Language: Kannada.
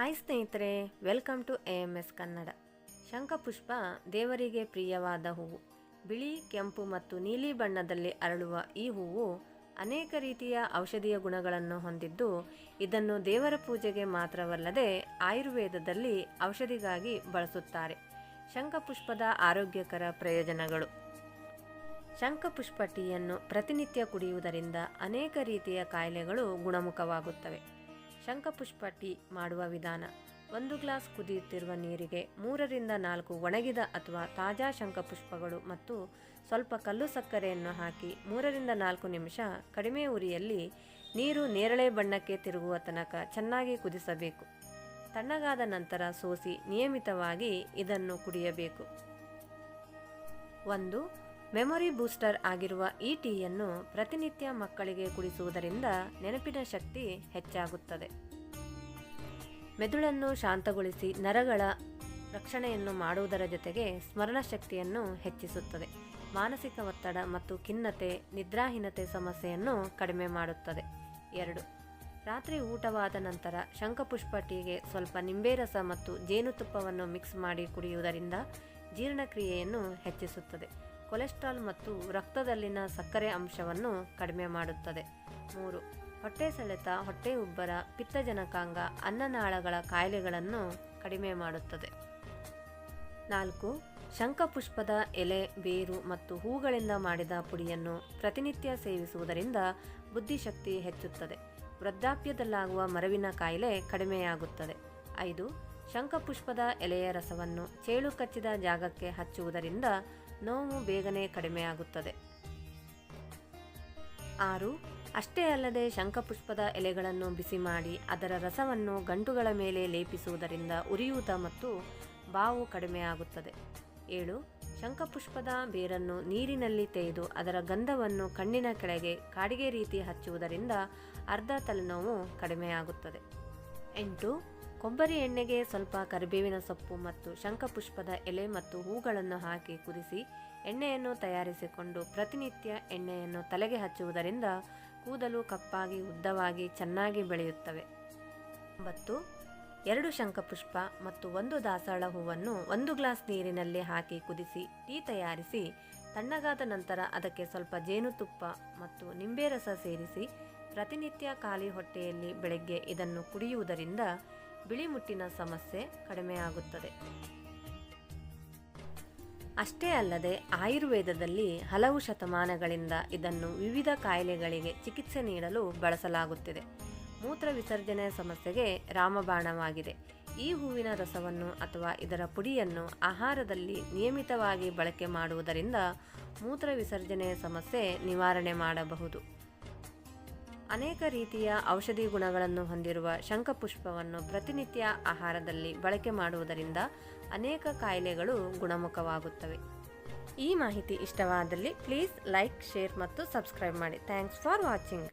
ಹಾಯ್ ಸ್ನೇಹಿತರೆ, welcome to A M S Kannada. ಶಂಖಪುಷ್ಪ ದೇವರಿಗೆ ಪ್ರಿಯವಾದ ಹೂವು. ಬಿಳಿ, ಕೆಂಪು ಮತ್ತು ನೀಲಿ ಬಣ್ಣದಲ್ಲಿ ಅರಳುವ ಈ ಹೂವು ಅನೇಕ ರೀತಿಯ ಔಷಧೀಯ ಗುಣಗಳನ್ನು ಹೊಂದಿದ್ದು, ಇದನ್ನು ದೇವರ ಪೂಜೆಗೆ ಮಾತ್ರವಲ್ಲದೆ ಆಯುರ್ವೇದದಲ್ಲಿ ಔಷಧಿಗಾಗಿ ಬಳಸುತ್ತಾರೆ. ಶಂಖಪುಷ್ಪದ ಆರೋಗ್ಯಕರ ಪ್ರಯೋಜನಗಳು. ಶಂಖಪುಷ್ಪ ಟೀಯನ್ನು ಪ್ರತಿನಿತ್ಯ ಕುಡಿಯುವುದರಿಂದ ಅನೇಕ ರೀತಿಯ ಕಾಯಿಲೆಗಳು ಗುಣಮುಖವಾಗುತ್ತವೆ. ಶಂಖಪುಷ್ಪ ಟೀ ಮಾಡುವ ವಿಧಾನ. ಒಂದು ಗ್ಲಾಸ್ ಕುದಿಯುತ್ತಿರುವ ನೀರಿಗೆ ಮೂರರಿಂದ ನಾಲ್ಕು ಒಣಗಿದ ಅಥವಾ ತಾಜಾ ಶಂಖಪುಷ್ಪಗಳು ಮತ್ತು ಸ್ವಲ್ಪ ಕಲ್ಲು ಸಕ್ಕರೆಯನ್ನು ಹಾಕಿ ಮೂರರಿಂದ ನಾಲ್ಕು ನಿಮಿಷ ಕಡಿಮೆ ಉರಿಯಲ್ಲಿ ನೀರು ನೇರಳೆ ಬಣ್ಣಕ್ಕೆ ತಿರುಗುವ ತನಕ ಚೆನ್ನಾಗಿ ಕುದಿಸಬೇಕು. ತಣ್ಣಗಾದ ನಂತರ ಸೋಸಿ ನಿಯಮಿತವಾಗಿ ಇದನ್ನು ಕುಡಿಯಬೇಕು. ಒಂದು ಮೆಮೊರಿ ಬೂಸ್ಟರ್ ಆಗಿರುವ ಈ ಟೀಯನ್ನು ಪ್ರತಿನಿತ್ಯ ಮಕ್ಕಳಿಗೆ ಕುಡಿಸುವುದರಿಂದ ನೆನಪಿನ ಶಕ್ತಿ ಹೆಚ್ಚಾಗುತ್ತದೆ. ಮೆದುಳನ್ನು ಶಾಂತಗೊಳಿಸಿ ನರಗಳ ರಕ್ಷಣೆಯನ್ನು ಮಾಡುವುದರ ಜೊತೆಗೆ ಸ್ಮರಣ ಶಕ್ತಿಯನ್ನು ಹೆಚ್ಚಿಸುತ್ತದೆ. ಮಾನಸಿಕ ಒತ್ತಡ ಮತ್ತು ಖಿನ್ನತೆ, ನಿದ್ರಾಹೀನತೆ ಸಮಸ್ಯೆಯನ್ನು ಕಡಿಮೆ ಮಾಡುತ್ತದೆ. ಎರಡು. ರಾತ್ರಿ ಊಟವಾದ ನಂತರ ಶಂಖಪುಷ್ಪ ಟೀಗೆ ಸ್ವಲ್ಪ ನಿಂಬೆ ರಸ ಮತ್ತು ಜೇನುತುಪ್ಪವನ್ನು ಮಿಕ್ಸ್ ಮಾಡಿ ಕುಡಿಯುವುದರಿಂದ ಜೀರ್ಣಕ್ರಿಯೆಯನ್ನು ಹೆಚ್ಚಿಸುತ್ತದೆ. ಕೊಲೆಸ್ಟ್ರಾಲ್ ಮತ್ತು ರಕ್ತದಲ್ಲಿನ ಸಕ್ಕರೆ ಅಂಶವನ್ನು ಕಡಿಮೆ ಮಾಡುತ್ತದೆ. ಮೂರು, ಹೊಟ್ಟೆ ಸೆಳೆತ, ಹೊಟ್ಟೆ ಉಬ್ಬರ, ಪಿತ್ತಜನಕಾಂಗ, ಅನ್ನನಾಳಗಳ ಕಾಯಿಲೆಗಳನ್ನು ಕಡಿಮೆ ಮಾಡುತ್ತದೆ. ನಾಲ್ಕು, ಶಂಖಪುಷ್ಪದ ಎಲೆ, ಬೇರು ಮತ್ತು ಹೂಗಳಿಂದ ಮಾಡಿದ ಪುಡಿಯನ್ನು ಪ್ರತಿನಿತ್ಯ ಸೇವಿಸುವುದರಿಂದ ಬುದ್ಧಿಶಕ್ತಿ ಹೆಚ್ಚುತ್ತದೆ. ವೃದ್ಧಾಪ್ಯದಲ್ಲಾಗುವ ಮರವಿನ ಕಾಯಿಲೆ ಕಡಿಮೆಯಾಗುತ್ತದೆ. ಐದು, ಶಂಖಪುಷ್ಪದ ಎಲೆಯ ರಸವನ್ನು ಚೇಳು ಕಚ್ಚಿದ ಜಾಗಕ್ಕೆ ಹಚ್ಚುವುದರಿಂದ ನೋವು ಬೇಗನೆ ಕಡಿಮೆಯಾಗುತ್ತದೆ ಆರು, ಅಷ್ಟೇ ಅಲ್ಲದೆ ಶಂಖಪುಷ್ಪದ ಎಲೆಗಳನ್ನು ಬಿಸಿ ಮಾಡಿ ಅದರ ರಸವನ್ನು ಗಂಟುಗಳ ಮೇಲೆ ಲೇಪಿಸುವುದರಿಂದ ಉರಿಯೂತ ಮತ್ತು ಬಾವು ಕಡಿಮೆಯಾಗುತ್ತದೆ ಏಳು, ಶಂಖಪುಷ್ಪದ ಬೇರನ್ನು ನೀರಿನಲ್ಲಿ ತೆಗೆದು ಅದರ ಗಂಧವನ್ನು ಕಣ್ಣಿನ ಕೆಳಗೆ ಕಾಡಿಗೆ ರೀತಿ ಹಚ್ಚುವುದರಿಂದ ಅರ್ಧ ತಲೆನೋವು ಕಡಿಮೆಯಾಗುತ್ತದೆ ಎಂಟು ಕೊಬ್ಬರಿ ಎಣ್ಣೆಗೆ ಸ್ವಲ್ಪ ಕರಿಬೇವಿನ ಸೊಪ್ಪು ಮತ್ತು ಶಂಖಪುಷ್ಪದ ಎಲೆ ಮತ್ತು ಹೂಗಳನ್ನು ಹಾಕಿ ಕುದಿಸಿ ಎಣ್ಣೆಯನ್ನು ತಯಾರಿಸಿಕೊಂಡು ಪ್ರತಿನಿತ್ಯ ಎಣ್ಣೆಯನ್ನು ತಲೆಗೆ ಹಚ್ಚುವುದರಿಂದ ಕೂದಲು ಕಪ್ಪಾಗಿ, ಉದ್ದವಾಗಿ, ಚೆನ್ನಾಗಿ ಬೆಳೆಯುತ್ತವೆ. ಒಂಬತ್ತು, ಎರಡು ಶಂಖಪುಷ್ಪ ಮತ್ತು ಒಂದು ದಾಸಾಳ ಹೂವನ್ನು ಒಂದು ಗ್ಲಾಸ್ ನೀರಿನಲ್ಲಿ ಹಾಕಿ ಕುದಿಸಿ ಟೀ ತಯಾರಿಸಿ, ತಣ್ಣಗಾದ ನಂತರ ಅದಕ್ಕೆ ಸ್ವಲ್ಪ ಜೇನುತುಪ್ಪ ಮತ್ತು ನಿಂಬೆ ರಸ ಸೇರಿಸಿ ಪ್ರತಿನಿತ್ಯ ಖಾಲಿ ಹೊಟ್ಟೆಯಲ್ಲಿ ಬೆಳಗ್ಗೆ ಇದನ್ನು ಕುಡಿಯುವುದರಿಂದ ಬಿಳಿ ಮುಟ್ಟಿನ ಸಮಸ್ಯೆ ಕಡಿಮೆಯಾಗುತ್ತದೆ. ಅಷ್ಟೇ ಅಲ್ಲದೆ ಆಯುರ್ವೇದದಲ್ಲಿ ಹಲವು ಶತಮಾನಗಳಿಂದ ಇದನ್ನು ವಿವಿಧ ಕಾಯಿಲೆಗಳಿಗೆ ಚಿಕಿತ್ಸೆ ನೀಡಲು ಬಳಸಲಾಗುತ್ತಿದೆ. ಮೂತ್ರ ವಿಸರ್ಜನೆ ಸಮಸ್ಯೆಗೆ ರಾಮಬಾಣವಾಗಿದೆ. ಈ ಹೂವಿನ ರಸವನ್ನು ಅಥವಾ ಇದರ ಪುಡಿಯನ್ನು ಆಹಾರದಲ್ಲಿ ನಿಯಮಿತವಾಗಿ ಬಳಕೆ ಮಾಡುವುದರಿಂದ ಮೂತ್ರ ವಿಸರ್ಜನೆ ಸಮಸ್ಯೆ ನಿವಾರಣೆ ಮಾಡಬಹುದು. ಅನೇಕ ರೀತಿಯ ಔಷಧಿ ಗುಣಗಳನ್ನು ಹೊಂದಿರುವ ಶಂಖಪುಷ್ಪವನ್ನು ಪ್ರತಿನಿತ್ಯ ಆಹಾರದಲ್ಲಿ ಬಳಕೆ ಮಾಡುವುದರಿಂದ ಅನೇಕ ಕಾಯಿಲೆಗಳು ಗುಣಮುಖವಾಗುತ್ತವೆ. ಈ ಮಾಹಿತಿ ಇಷ್ಟವಾದಲ್ಲಿ ಪ್ಲೀಸ್ ಲೈಕ್ ಶೇರ್ ಮತ್ತು ಸಬ್ಸ್ಕ್ರೈಬ್ ಮಾಡಿ. Thanks for watching